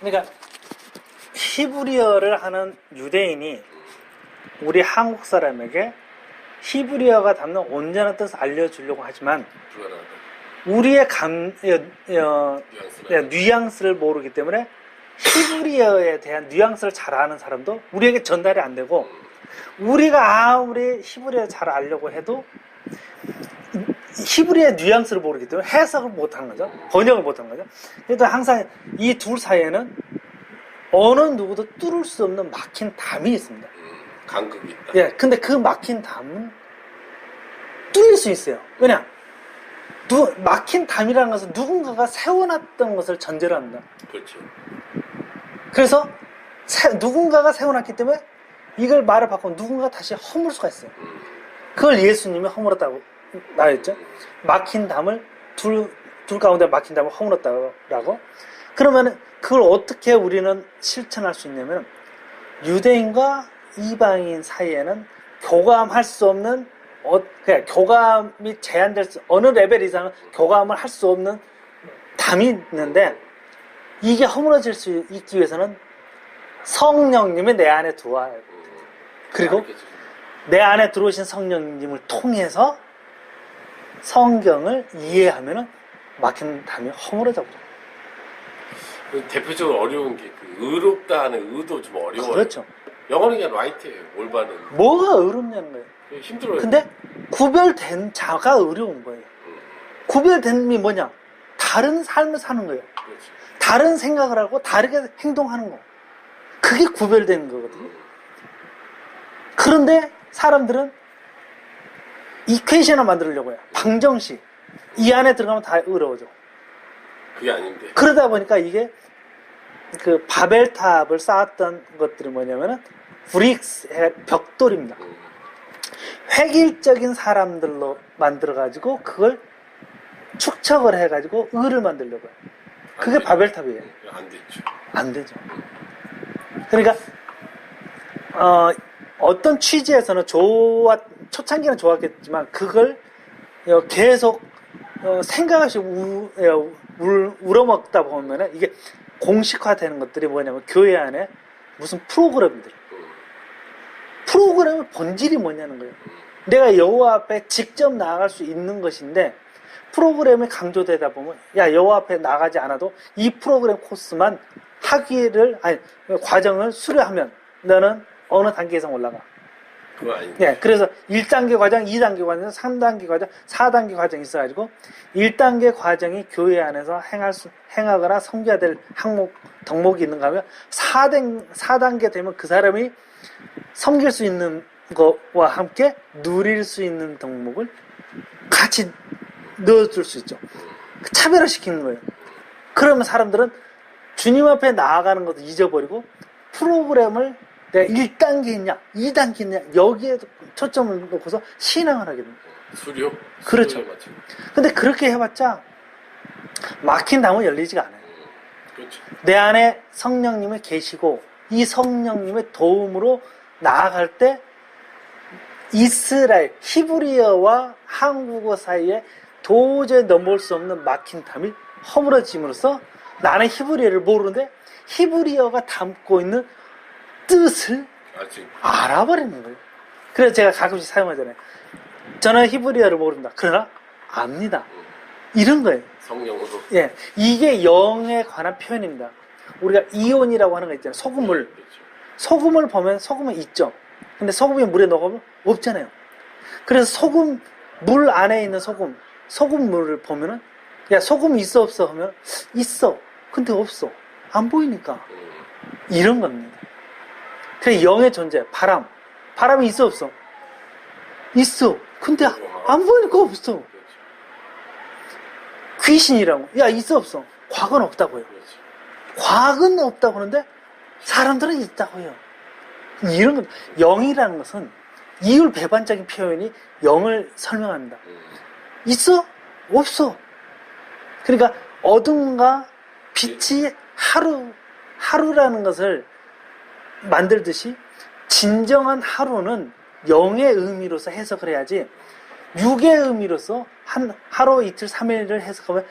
그러니까 히브리어를 하는 유대인이 우리 한국 사람에게 히브리어가 담는 온전한 뜻을 알려주려고 하지만. 우리의 감, 어, 어, 뉘앙스를 모르기 때문에 히브리어에 대한 뉘앙스를 잘 아는 사람도 우리에게 전달이 안 되고 우리가 아무리 히브리어 잘 알려고 해도 히브리어의 뉘앙스를 모르기 때문에 해석을 못 하는 거죠. 번역을 못 하는 거죠. 그래도 항상 이 둘 사이에는 어느 누구도 뚫을 수 없는 막힌 담이 있습니다. 음, 간극이 있다. 예, 근데 그 막힌 담은 뚫릴 수 있어요. 왜냐? 누, 막힌 담이라는 것은 누군가가 세워놨던 것을 전제로 합니다. 그렇죠. 그래서 세- 누군가가 세워놨기 때문에 이걸 말을 바꾸면 누군가 다시 허물 수가 있어요. 음, 그걸 예수님이 허물었다고 나왔죠. 막힌 담을 둘, 둘 가운데 막힌 담을 허물었다고. 그러면 그걸 어떻게 우리는 실천할 수 있냐면 유대인과 이방인 사이에는 교감할 수 없는 어, 그냥 교감이 제한될 수 어느 레벨 이상은 교감을 할 수 없는 담이 있는데 이게 허물어질 수 있기 위해서는 성령님이 내 안에 들어와요. 음. 그리고 알겠죠. 내 안에 들어오신 성령님을 통해서 성경을 이해하면은 막힌 담이 허물어져 버려요. 그 대표적으로 어려운 게 그 의롭다 하는 의도 좀 어려워요. 그렇죠. 영어는 그냥 라이트예요. 올바른. 뭐가 어렵냐는 거예요. 힘들어요. 근데 구별된 자가 어려운 거예요. 음, 구별됨이 뭐냐? 다른 삶을 사는 거예요. 그렇죠. 다른 생각을 하고 다르게 행동하는 거. 그게 구별되는 거거든요. 음, 그런데 사람들은 이퀘이션을 만들려고 해요. 방정식. 이 안에 들어가면 다 어려워져. 그게 아닌데. 그러다 보니까 이게 그 바벨탑을 쌓았던 것들이 뭐냐면은 브릭스 벽돌입니다. 음, 획일적인 사람들로 만들어가지고 그걸 축척을 해가지고 을을 만들려고 해요. 그게. 바벨탑이에요. 음, 안 됐죠. 안 되죠. 그러니까 어, 어떤 취지에서는 좋았 초창기는 좋았겠지만 그걸 어, 계속 어, 생각 없이 우, 어, 울, 울어먹다 보면은 이게 공식화되는 것들이 뭐냐면 교회 안에 무슨 프로그램들 음, 프로그램의 본질이 뭐냐는 거예요. 내가 여호와 앞에 직접 나아갈 수 있는 것인데 프로그램이 강조되다 보면 야 여호와 앞에 나가지 않아도 이 프로그램 코스만 학위를 아니 과정을 수료하면 너는 어느 단계 이상 올라가. 예, 그래서 1단계 과정, 2단계 과정, 3단계 과정, 4단계 과정이 있어가지고 1단계 과정이 교회 안에서 행할 수, 행하거나 섬겨야 될 항목, 덕목이 있는가 하면 4단, 4단계 되면 그 사람이 섬길 수 있는 것과 함께 누릴 수 있는 덕목을 같이 넣어줄 수 있죠. 그 차별화시키는 거예요. 그러면 사람들은 주님 앞에 나아가는 것도 잊어버리고 프로그램을 내가 1단계 있냐, 2단계 있냐, 여기에 초점을 놓고서 신앙을 하게 됩니다. 수료? 그렇죠. 근데 그렇게 해봤자 막힌 담은 열리지가 않아요. 음, 그렇죠. 내 안에 성령님이 계시고 이 성령님의 도움으로 나아갈 때 이스라엘 히브리어와 한국어 사이에 도저히 넘볼 수 없는 막힌 담이 허물어짐으로써 나는 히브리어를 모르는데 히브리어가 담고 있는 뜻을 알아버리는 거예요. 그래서 제가 가끔씩 사용하잖아요. 저는 히브리어를 모른다. 그러나 압니다. 음, 이런 거예요. 성령으로. 예, 이게 영에 관한 표현입니다. 우리가 이온이라고 하는 거 있잖아요. 소금물. 그렇죠. 소금을 보면 소금은 있죠. 근데 소금이 물에 녹으면 없잖아요. 그래서 소금, 물 안에 있는 소금, 소금물을 보면은, 야, 소금 있어, 없어? 하면, 있어. 근데 없어. 안 보이니까. 음, 이런 겁니다. 그래, 영의 존재, 바람. 바람이 있어, 없어? 있어. 근데 안 보이니까 없어. 귀신이라고. 야, 있어, 없어? 과거는 없다고요. 과학은 없다고 하는데 사람들은 있다고 해요. 이런 것, 영이라는 것은 이율 배반적인 표현이 영을 설명합니다. 음, 있어? 없어. 그러니까 어둠과 빛이 하루, 하루라는 것을 만들듯이 진정한 하루는 영의 의미로서 해석을 해야지 육의 의미로서 한 하루, 이틀, 삼일을 해석하면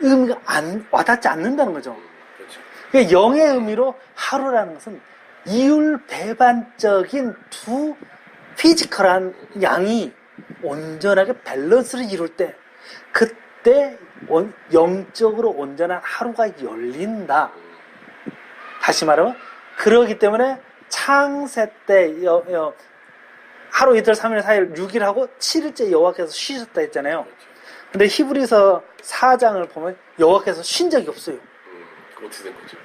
의미가 안, 와닿지 않는다는 거죠. 음, 그렇죠. 그 영의 의미로 하루라는 것은 이율 배반적인 두 피지컬한 양이 온전하게 밸런스를 이룰 때 그때 온- 영적으로 온전한 하루가 열린다. 다시 말하면 그러기 때문에 창세 때 여- 여- 하루 이틀 삼일 사일 6일 하고 7일째 여호와께서 쉬셨다 했잖아요. 근데 히브리서 4장을 보면 여호와께서 쉰 적이 없어요. 음, 그 어떻게 된 거죠?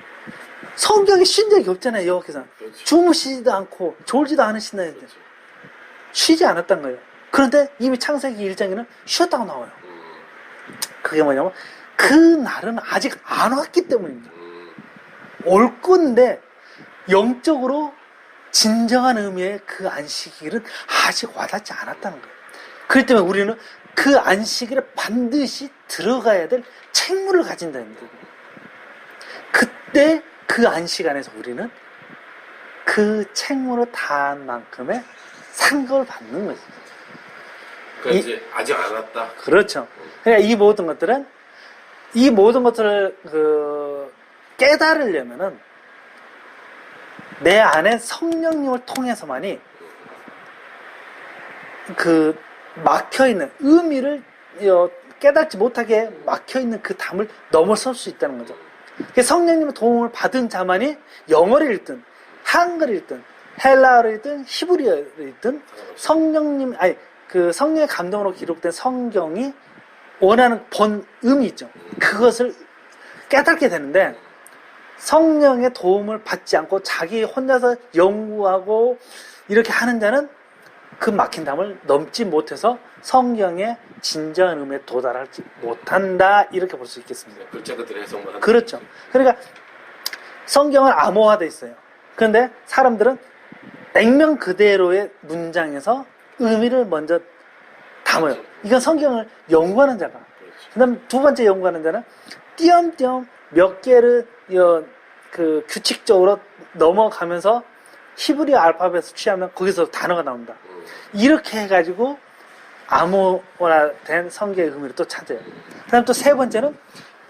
성경에 쉰 적이 없잖아요, 여호와께서. 그렇죠. 주무시지도 않고 졸지도 않으신다는데 그렇죠. 쉬지 않았단 거예요. 그런데 이미 창세기 1장에는 쉬었다고 나와요. 음, 그게 뭐냐면 그 날은 아직 안 왔기 때문입니다. 음, 올 건데 영적으로 진정한 의미의 그 안식일은 아직 와닿지 않았다는 거예요. 그렇기 때문에 우리는 그 안식일에 반드시 들어가야 될 책무를 가진다는 거예요. 그때 그 안식 안에서 우리는 그 책무를 다한 만큼의 상급을 받는 거죠. 그러니까 이- 이제 아직 안 왔다. 그렇죠. 그러니까 이 모든 것들은 이 모든 것들을 그 깨달으려면은 내 안에 성령님을 통해서만이 그 막혀 있는 의미를 어, 깨닫지 못하게 막혀 있는 그 담을 넘어설 수 있다는 거죠. 그 성령님의 도움을 받은 자만이 영어를 읽든 한글을 읽든 헬라어를 읽든 히브리어를 읽든 성령님 아니 그 성령의 감동으로 기록된 성경이 원하는 본 의미 있죠. 그것을 깨닫게 되는데 성령의 도움을 받지 않고 자기 혼자서 연구하고 이렇게 하는 자는 그 막힌 담을 넘지 못해서 성경의 진정한 의미에 도달하지 못한다 이렇게 볼 수 있겠습니다. 글자 그대로 해석만. 그렇죠. 그러니까 성경은 암호화돼 있어요. 그런데 사람들은 액면 그대로의 문장에서 의미를 먼저 담아요. 이건 성경을 연구하는 자가. 그렇죠. 그다음 두 번째 연구하는 자는 띄엄띄엄 몇 개를 여, 그 규칙적으로 넘어가면서 히브리 알파벳을 취하면 거기서 단어가 나온다. 음, 이렇게 해가지고 암호화된 성경의 의미를 또 찾아요. 그 다음 또 세 번째는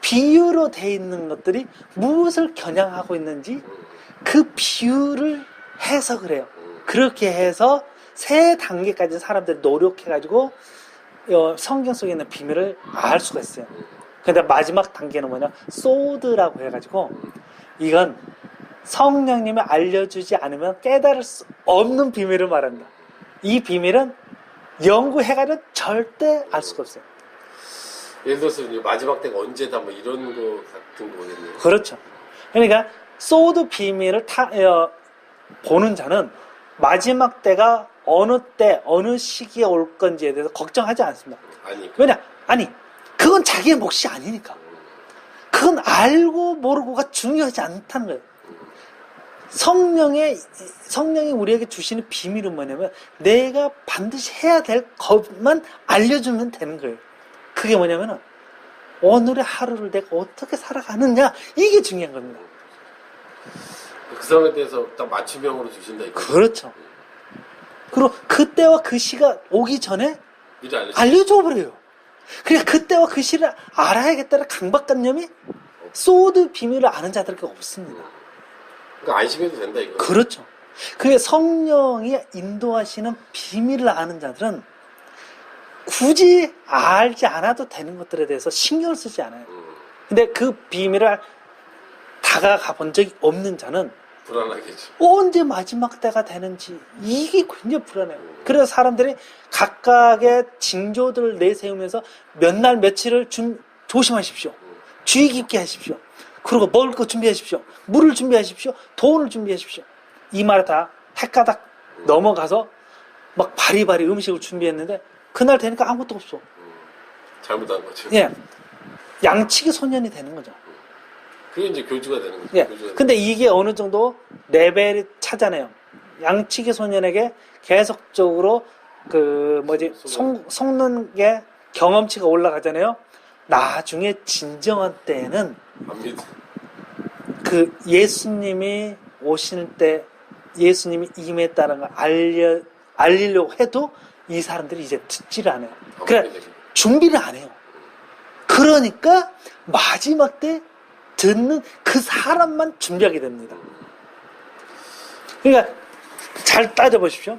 비유로 돼 있는 것들이 무엇을 겨냥하고 있는지 음, 그 비유를 해석을 해요. 음. 그렇게 해서 세 단계까지 사람들이 노력해가지고 어, 성경 속에 있는 비밀을 알 수가 있어요. 근데 마지막 단계는 뭐냐? 소드라고 해가지고 이건 성령님이 알려주지 않으면 깨달을 수 없는 비밀을 말합니다. 이 비밀은 연구해가지고 절대 알 수가 없어요. 예를 들어서 마지막 때가 언제다 뭐 이런 거 같은 거겠네요. 그렇죠. 그러니까 소드 비밀을 타, 어, 보는 자는 마지막 때가 어느 때, 어느 시기에 올 건지에 대해서 걱정하지 않습니다. 아니, 왜냐? 아니, 그건 자기의 몫이 아니니까. 그건 알고 모르고가 중요하지 않다는 거예요. 성령의, 성령이 우리에게 주시는 비밀은 뭐냐면 내가 반드시 해야 될 것만 알려주면 되는 거예요. 그게 뭐냐면은 오늘의 하루를 내가 어떻게 살아가느냐 이게 중요한 겁니다. 그 사람에 대해서 딱 맞춤형으로 주신다 이거. 그렇죠. 그리고 그때와 그 시가 오기 전에. 알려줘 버려요. 그러니까 그때와 그 시를 알아야겠다는 강박관념이 소드 비밀을 아는 자들께 없습니다. 그러니까 안심해도 된다 이거. 그렇죠. 그게 성령이 인도하시는 비밀을 아는 자들은 굳이 알지 않아도 되는 것들에 대해서 신경을 쓰지 않아요. 음, 근데 그 비밀을 다가가 본 적이 없는 자는 불안하겠죠. 언제 마지막 때가 되는지 이게 굉장히 불안해요. 그래서 사람들이 각각의 징조들을 내세우면서 몇 날 며칠을 좀 조심하십시오. 주의 깊게 하십시오. 그리고 먹을 거 준비하십시오. 물을 준비하십시오. 돈을 준비하십시오. 이 말을 다 헷가닥 넘어가서 막 바리바리 음식을 준비했는데 그날 되니까 아무것도 없어. 음, 잘못한 거죠. 예. 양치기 소년이 되는 거죠. 그게 이제 교주가 되는 거죠. 예. 교주가 근데 이게 어느 정도 레벨이 차잖아요. 양치기 소년에게 계속적으로 그 뭐지 속, 속는 게 경험치가 올라가잖아요. 나중에 진정한 때에는. 그 예수님이 오시는 때 예수님이 임했다는 걸 알려 알리려고 해도 이 사람들이 이제 듣지를 않아요. 그래 준비를 안 해요. 그러니까 마지막 때 듣는 그 사람만 준비하게 됩니다. 그러니까 잘 따져보십시오.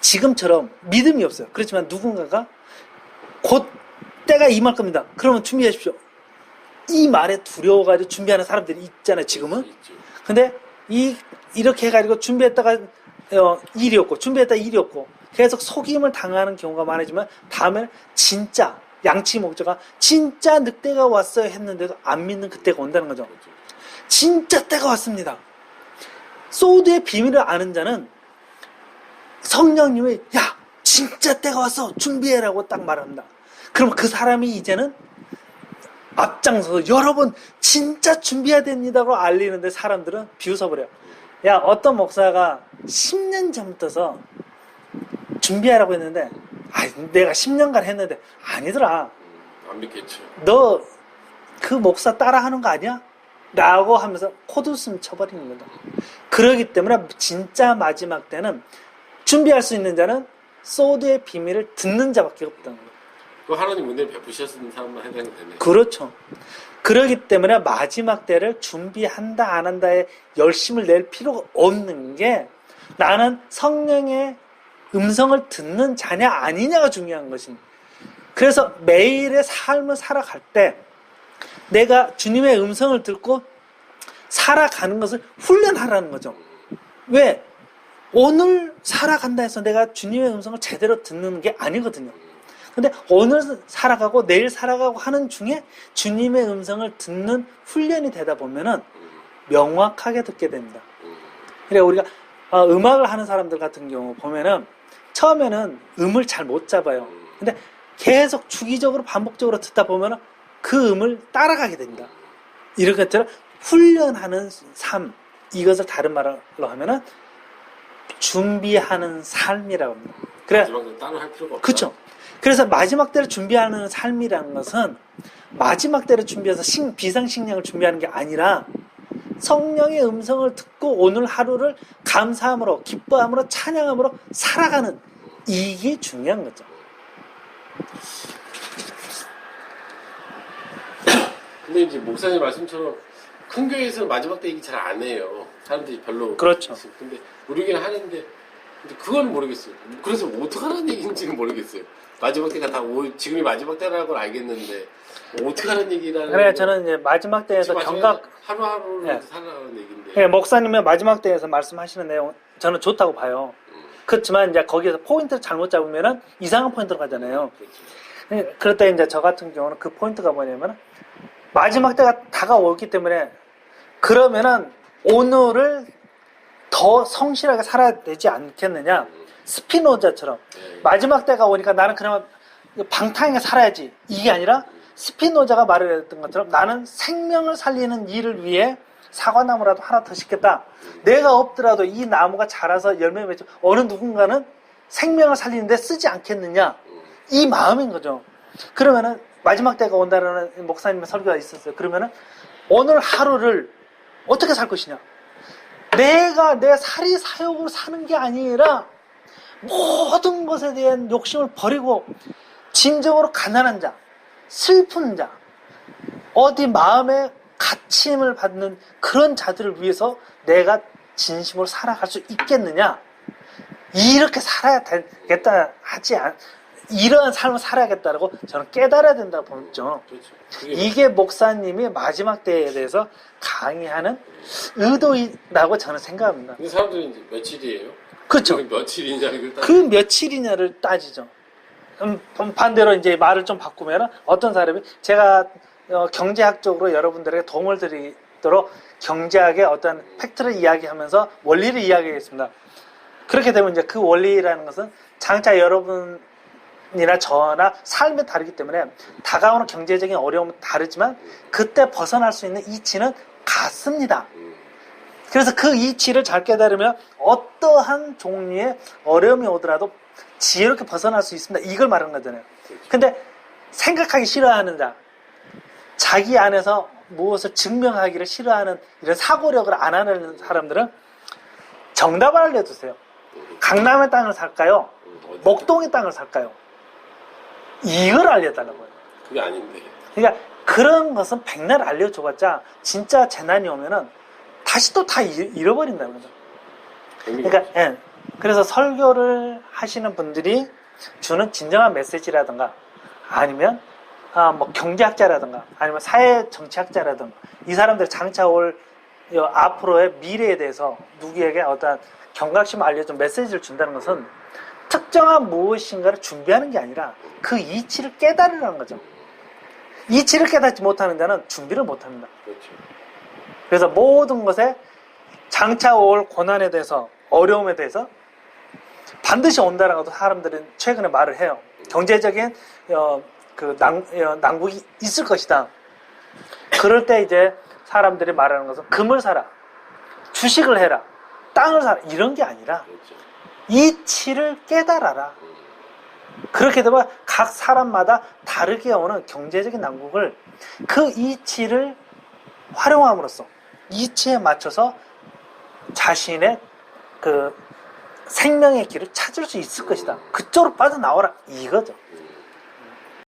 지금처럼 믿음이 없어요. 그렇지만 누군가가 곧 때가 임할 겁니다. 그러면 준비하십시오. 이 말에 두려워가지고 준비하는 사람들이 있잖아요, 지금은. 근데 이 이렇게 해가지고 준비했다가 어, 일이 없고 준비했다 일이 없고 계속 속임을 당하는 경우가 많아지면 다음에는 진짜 양치 목적가 진짜 늑대가 왔어요 했는데도 안 믿는 그때가 온다는 거죠. 그렇죠. 진짜 때가 왔습니다. 소드의 비밀을 아는 자는 성령님이 야 진짜 때가 왔어 준비해라고 딱 말합니다. 그럼 그 사람이 이제는 앞장서서 여러분 진짜 준비해야 됩니다고 알리는데 사람들은 비웃어버려요. 야 어떤 목사가 10년 전부터서 준비하라고 했는데 아 내가 10년간 했는데 아니더라. 음, 안 믿겠죠. 너그 목사 따라하는 거 아니야? 라고 하면서 코드숨 쳐버리는 거죠. 그러기 때문에 진짜 마지막 때는 준비할 수 있는 자는 소드의 비밀을 듣는 자밖에 없다는 거예요. 그 하나님 은혜 베푸셨는 사람만 해당이 되네. 그렇죠. 그러기 때문에 마지막 때를 준비한다 안 한다에 열심을 낼 필요가 없는 게 나는 성령의 음성을 듣는 자냐 아니냐가 중요한 것입니다. 그래서 매일의 삶을 살아갈 때 내가 주님의 음성을 듣고 살아가는 것을 훈련하라는 거죠. 왜? 오늘 살아간다 해서 내가 주님의 음성을 제대로 듣는 게 아니거든요. 근데 오늘 살아가고 내일 살아가고 하는 중에 주님의 음성을 듣는 훈련이 되다 보면은 음, 명확하게 듣게 됩니다. 음, 그래 우리가 어, 음악을 하는 사람들 같은 경우 보면은 처음에는 음을 잘 못 잡아요. 음. 근데 계속 주기적으로 반복적으로 듣다 보면은 그 음을 따라가게 됩니다. 이런 것들을 훈련하는 삶 이것을 다른 말로 하면은 준비하는 삶이라고 합니다. 그래. 그렇죠. 그래서 마지막 때를 준비하는 삶이라는 것은 마지막 때를 준비해서 식- 비상식량을 준비하는 게 아니라 성령의 음성을 듣고 오늘 하루를 감사함으로 기뻐함으로 찬양함으로 살아가는 이게 중요한 거죠. 근데 이제 목사님 말씀처럼 큰 교회에서는 마지막 때 얘기 잘 안 해요. 사람들이 별로. 그렇죠. 근데 우리 교회는 하는데 근데 그건 모르겠어요. 그래서 뭐 어떻게 하는 얘기인지는 모르겠어요. 마지막 때가 다 오- 지금이 마지막 때라는 걸 알겠는데 뭐 어떻게 하는 얘기라는. 그래 거- 저는 이제 마지막 때에서 경각 하루하루를 네. 살아가는 얘기인데. 예, 목사님의 마지막 때에서 말씀하시는 내용 저는 좋다고 봐요. 음, 그렇지만 이제 거기에서 포인트를 잘못 잡으면은 이상한 포인트로 가잖아요. 그렇죠. 예, 그럴 때 이제 저 같은 경우는 그 포인트가 뭐냐면 마지막 때가 다가오기 때문에 그러면은 오늘을 더 성실하게 살아야 되지 않겠느냐. 음, 스피노자처럼 네. 마지막 때가 오니까 나는 그러면 방탕하게 살아야지. 이게 아니라 스피노자가 말을 했던 것처럼 나는 생명을 살리는 일을 위해 사과나무라도 하나 더 심겠다. 내가 없더라도 이 나무가 자라서 열매 맺죠. 어느 누군가는 생명을 살리는데 쓰지 않겠느냐. 음, 이 마음인 거죠. 그러면은 마지막 때가 온다는 목사님의 설교가 있었어요. 그러면은 오늘 하루를 어떻게 살 것이냐? 내가 내 살이 사욕으로 사는 게 아니라 모든 것에 대한 욕심을 버리고 진정으로 가난한 자, 슬픈 자, 어디 마음에 갇힘을 받는 그런 자들을 위해서 내가 진심으로 살아갈 수 있겠느냐? 이렇게 살아야 되겠다 하지 않, 이러한 삶을 살아야겠다라고 저는 깨달아야 된다고 보죠. 그렇죠. 이게 목사님이 마지막 때에 대해서 강의하는 의도라고 저는 생각합니다. 근데 사람들이 이제 며칠이에요? 그렇죠. 그게 며칠이냐 이걸 딱그 며칠이냐를 따지죠. 음, 반대로 이제 말을 좀 바꾸면 어떤 사람이 제가 어, 경제학적으로 여러분들에게 도움을 드리도록 경제학의 어떤 팩트를 이야기하면서 원리를 이야기하겠습니다. 그렇게 되면 이제 그 원리라는 것은 장차 여러분 이나 저나 삶이 다르기 때문에 다가오는 경제적인 어려움은 다르지만 그때 벗어날 수 있는 이치는 같습니다. 음, 그래서 그 이치를 잘 깨달으면 어떠한 종류의 어려움이 오더라도 지혜롭게 벗어날 수 있습니다. 이걸 말하는 거잖아요. 그렇죠. 근데 생각하기 싫어하는 자, 자기 안에서 무엇을 증명하기를 싫어하는 이런 사고력을 안 하는 사람들은 정답을 알려주세요. 음, 강남의 땅을 살까요? 음, 목동의 땅을 살까요? 이걸 알려달라고요. 그게 아닌데. 그러니까 그런 것은 백날 알려줘봤자 진짜 재난이 오면은 다시 또 다 잃어버린다는 거죠. 그러니까 예. 그래서 설교를 하시는 분들이 주는 진정한 메시지라든가 아니면 아, 뭐 경제학자라든가 아니면 사회 정치학자라든가 이 사람들 장차 올이 앞으로의 미래에 대해서 누구에게 어떤 경각심을 알려준 메시지를 준다는 것은 특정한 무엇인가를 준비하는 게 아니라 그 이치를 깨달으라는 거죠. 이치를 깨닫지 못하는 자는 준비를 못합니다. 그렇죠. 그래서 모든 것에 장차 올 고난에 대해서 어려움에 대해서 반드시 온다라고 사람들은 최근에 말을 해요. 경제적인 어, 그 난, 어, 난국이 있을 것이다. 그럴 때 이제 사람들이 말하는 것은 금을 사라, 주식을 해라, 땅을 사라 이런 게 아니라 그렇죠. 이치를 깨달아라. 음. 그렇게 되면 각 사람마다 다르게 오는 경제적인 난국을 그 이치를 활용함으로써 이치에 맞춰서 자신의 그 생명의 길을 찾을 수 있을 것이다. 그쪽으로 빠져나오라. 이거죠. 음.